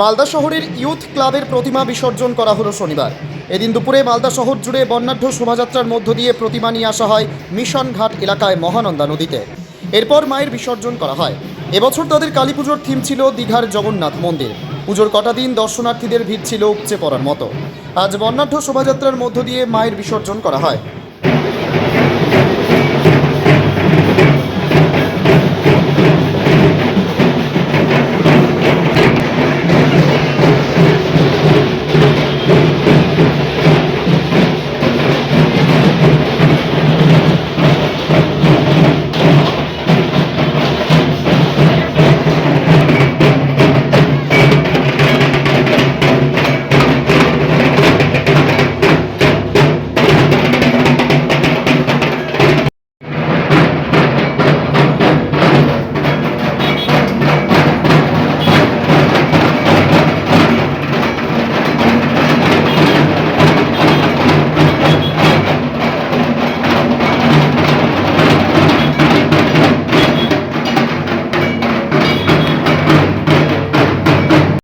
মালদা শহরের ইউথ ক্লাবের প্রতিমা বিসর্জন করা হলো শনিবার। এদিন দুপুরে মালদা শহর জুড়ে বর্ণাঢ্য শোভাযাত্রার মধ্য দিয়ে প্রতিমা নিয়ে আসা হয় মিশন ঘাট এলাকায় মহানন্দা নদীতে। এরপর মায়ের বিসর্জন করা হয়। এবছর তাদের কালী পুজোর থিম ছিল দীঘার জগন্নাথ মন্দির। পুজোর কটা দিন দর্শনার্থীদের ভিড় ছিল উপচে পড়ার মতো। আজ বর্ণাঢ্য শোভাযাত্রার মধ্য দিয়ে মায়ের বিসর্জন করা হয়।